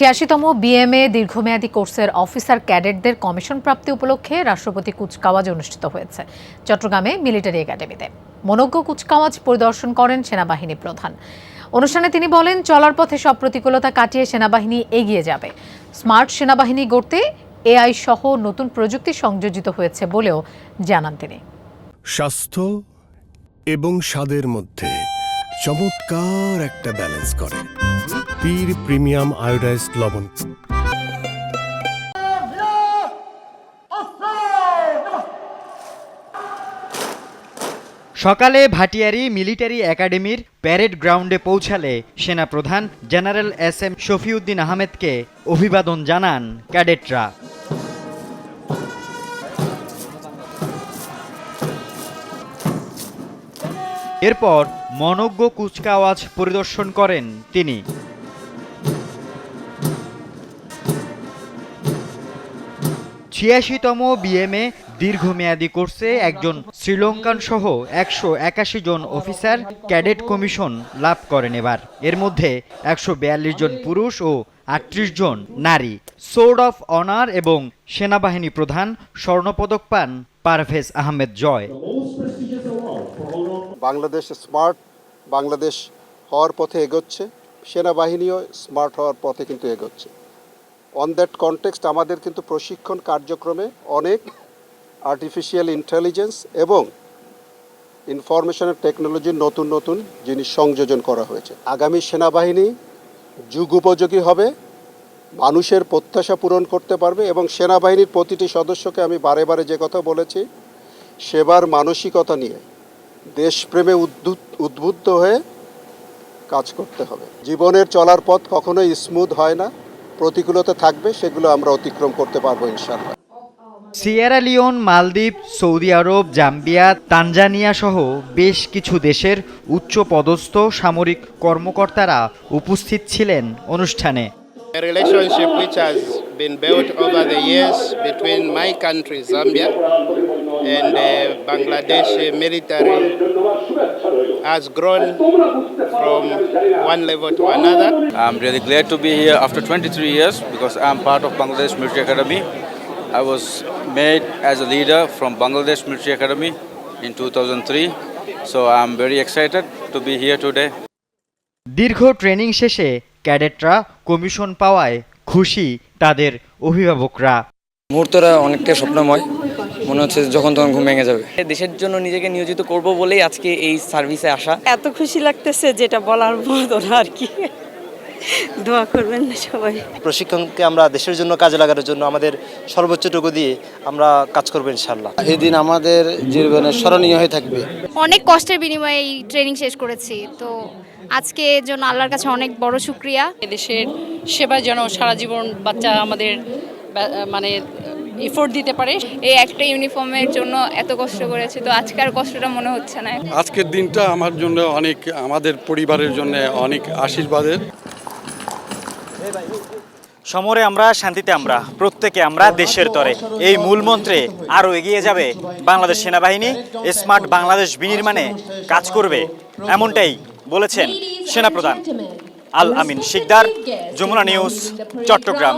ছিয়াশিতম BMA দীর্ঘমেয়াদী কোর্সের officer ক্যাডেটদের commission প্রাপ্তি উপলক্ষে রাষ্ট্রপতি কুচকাওয়াজ অনুষ্ঠিত হয়েছে। চট্টগ্রামে মিলিটারি একাডেমিতে। মনজ্ঞ কুচকাওয়াজ পরিদর্শন করেন সেনাবাহিনী প্রধান। অনুষ্ঠানে তিনি বলেন, চলার পথে সব প্রতিকূলতা কাটিয়ে সেনাবাহিনী এগিয়ে যাবে। স্মার্ট সেনাবাহিনী গড়তে এআই সহ নতুন প্রযুক্তি সংযোজিত হয়েছে বলেও জানান তিনি। স্বাস্থ্য এবং স্বাদের মধ্যে চমৎকার একটা ব্যালেন্স করে। পীর প্রিমিয়াম আয়োডাইজড লবণ। সকালে ভাটিয়ারি মিলিটারি একাডেমির প্যারেড গ্রাউন্ডে পৌঁছালে সেনাপ্রধান জেনারেল এস এম শফিউদ্দিন আহমেদকে অভিবাদন জানান ক্যাডেটরা। এরপর মনজ্ঞ কুচকাওয়াজ পরিদর্শন করেন তিনি। ছিয়াশিতম বিএমএ দীর্ঘমেয়াদী কোর্সে একজন শ্রীলঙ্কান সহ একশো একাশি জন অফিসার, ক্যাডেট কমিশন লাভ করেন এবার। এর মধ্যে একশো বিয়াল্লিশ জন পুরুষ ও আটত্রিশ জন নারী। সোর্ড অফ অনার এবং সেনাবাহিনী প্রধান স্বর্ণপদক পান পারভেজ আহমেদ জয়। বাংলাদেশ স্মার্ট, বাংলাদেশ হওয়ার পথে এগোচ্ছে। সেনাবাহিনীও স্মার্ট হওয়ার পথে কিন্তু এগোচ্ছে। অন দ্যাট কনটেক্সট আমাদের কিন্তু প্রশিক্ষণ কার্যক্রমে অনেক আর্টিফিশিয়াল ইন্টেলিজেন্স এবং ইনফরমেশনের টেকনোলজির নতুন নতুন জিনিস সংযোজন করা হয়েছে। আগামী সেনাবাহিনী যুগোপযোগী হবে, মানুষের প্রত্যাশা পূরণ করতে পারবে এবং সেনাবাহিনীর প্রতিটি সদস্যকে আমি বারে বারে যে কথা বলেছি, সেবার মানসিকতা নিয়ে দেশপ্রেমে উদ্বুদ্ধ হয়ে কাজ করতে হবে। জীবনের চলার পথ কখনোই স্মুথ হয় না। প্রতিকূলতা থাকবে সেগুলো আমরা অতিক্রম করতে পারব ইনশাল্লাহ সিয়েরা লিওন মালদ্বীপ সৌদি আরব জাম্বিয়া তানজানিয়া সহ বেশ কিছু দেশের উচ্চ পদস্থ সামরিক কর্মকর্তারা উপস্থিত ছিলেন অনুষ্ঠানে। A relationship which has been built over the years between my country, Zambia, and the Bangladesh military has grown from one level to another. I'm really glad to be here after 23 years because I'm part of Bangladesh Military Academy. I was made as a leader from Bangladesh Military Academy in 2003. So I'm very excited to be here today. দীর্ঘ training শেষে ক্যাডেটরা commission পাওয়ায় খুশি তাদের অভিভাবকরা মুহূর্তটা অনেকটা স্বপ্নময় মনে হচ্ছে যখন তখন ঘুম ভেঙে যাবে। দেশের জন্য নিজেকে নিয়োজিত করব বলেই আজকে এই সার্ভিসে আসা। এত খুশি লাগতেছে যেটা বলার মতো না আর কি। দোয়া করবেন না সবাই। প্রশিক্ষণকে আমরা দেশের জন্য কাজে লাগানোর জন্য আমাদের সর্বোচ্চটুকু দিয়ে আমরা কাজ করব ইনশাল্লাহ এই দিন আমাদের জীবনে স্মরণীয় হয়ে থাকবে। অনেক কষ্টের বিনিময়ে এই ট্রেনিং শেষ করেছি। তো আজকে এর জন্য আল্লাহর কাছে অনেক বড় শুক্রিয়া। দেশের সেবায় যেন সারা জীবন বাচ্চা আমাদের মানে এফোর্ট দিতে পারে। এই একটা ইউনিফর্মের জন্য এত কষ্ট করেছি তো আজকে আর কষ্টটা মনে হচ্ছে না। আজকের দিনটা আমার জন্য অনেক আমাদের পরিবারের জন্য অনেক আশীর্বাদের। সমরে আমরা শান্তিতে আমরা প্রত্যেকে আমরা দেশের তরে। এই মূল মন্ত্রে আরও এগিয়ে যাবে বাংলাদেশ সেনাবাহিনী স্মার্ট বাংলাদেশ বিনির্মাণে কাজ করবে এমনটাই বলেছেন সেনাপ্রধান আল আমিন শিকদার যমুনা নিউজ চট্টগ্রাম।